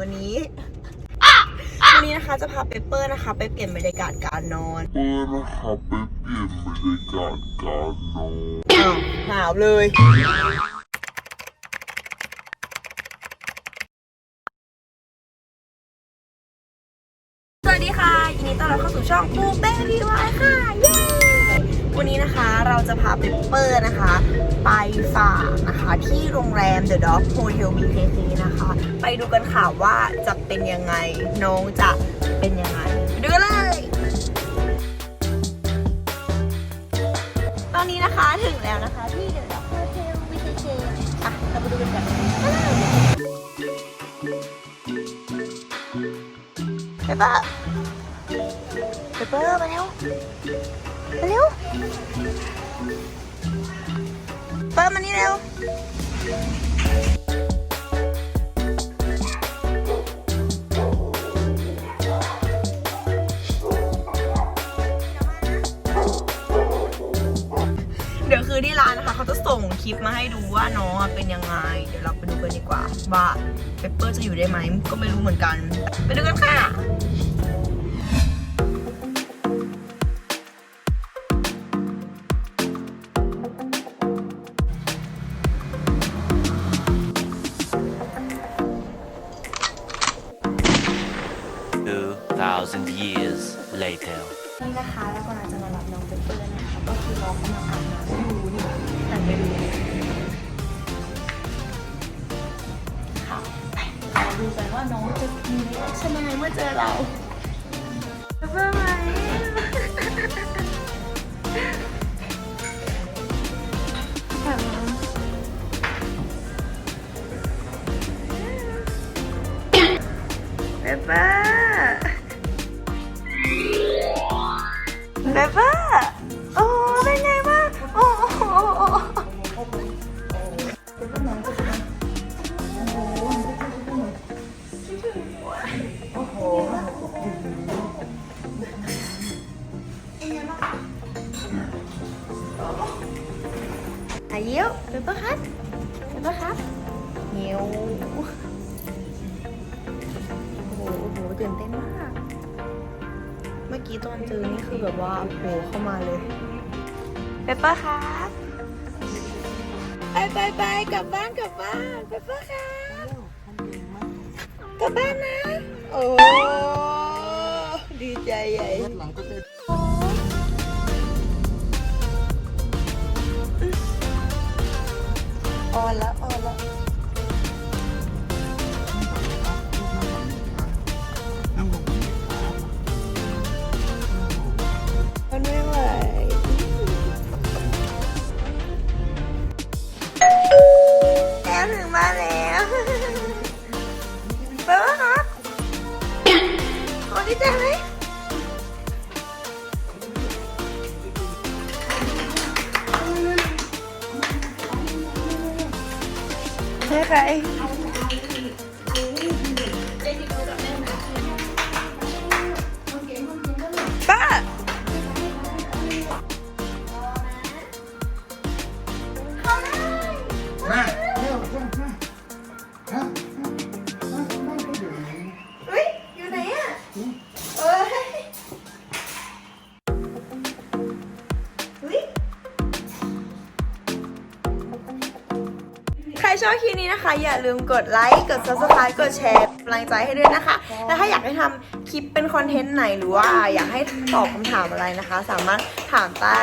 วันนี้ วันนี้นะคะจะพาเปเปอร์นะคะ ไปเปลี่ยนบรรยากาศการนอนเปิดนะครับไปเปลี่ยนบรรยากาศการนอนอ้าวหนาวเลย สวัสดีค่ะยินดีต้อนรับเข้าสู่ช่องปูเป้รีวายค่ะ วันนี้นะคะเราจะพาเปเปอร์นะคะ ไปฝากนะคะที่โรงแรม The Dog Hotel BKK นะคะ ไปดูกันค่ะว่าจะเป็นยังไง น้องจะเป็นยังไงไปดูกันเลย ตอนนี้นะคะถึงแล้วนะคะที่ The Dog Hotel BKK อะเราไปดูกันกันเปเปอร์เปเปอร์มาเร็ว เร็วเปิดมานี่เร็วเดี๋ยวคือที่ร้านนะคะเขาจะส่งคลิปมาให้ดูว่าน้องอะเป็นยังไง เดี๋ยวเราไปดูกันดีกว่า ว่าเปเปอร์จะอยู่ได้ไหมก็ไม่รู้เหมือนกัน ไปดูกันค่ะ 2,000 years later. นี่นะคะแล้วกำลังจะมารับน้องเปเปอร์นะคะก็คือน้องกำลังอาบน้ำอยู่นี่หันไปดูค่ะไปเราดูกันว่าน้องจะมีรีแอคชั่นยังไงเมื่อเจอเราเปเปอร์ไหมแบบนั้นเปเปอร์ ปเปอร์ครับเปเปอร์ครับเหียวโอ้โหโอ้โหตื่นเต้นมาก เมื่อกี้ตอนเจอนี่คือแบบว่าโผล่เข้ามาเลยเปเปอร์ครับไปไปไปกลับบ้านกลับบ้านเปเปอร์ครับกลับบ้านนะ โอ้ดีใจใหญ่ โใชอบคลิปนี้นะคะ อย่าลืมกดไลค์กด subscribe กดแชร์กำลังใจให้ด้วยนะคะ และถ้าอยากให้ทำคลิปเป็นคอนเทนต์ไหนหรือว่าอยากให้ตอบคำถามอะไรนะคะ สามารถถามใต้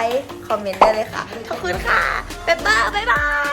คอมเมนต์ได้เลยค่ะ ขอบคุณค่ะบ๊ายบายบ๊ายบาย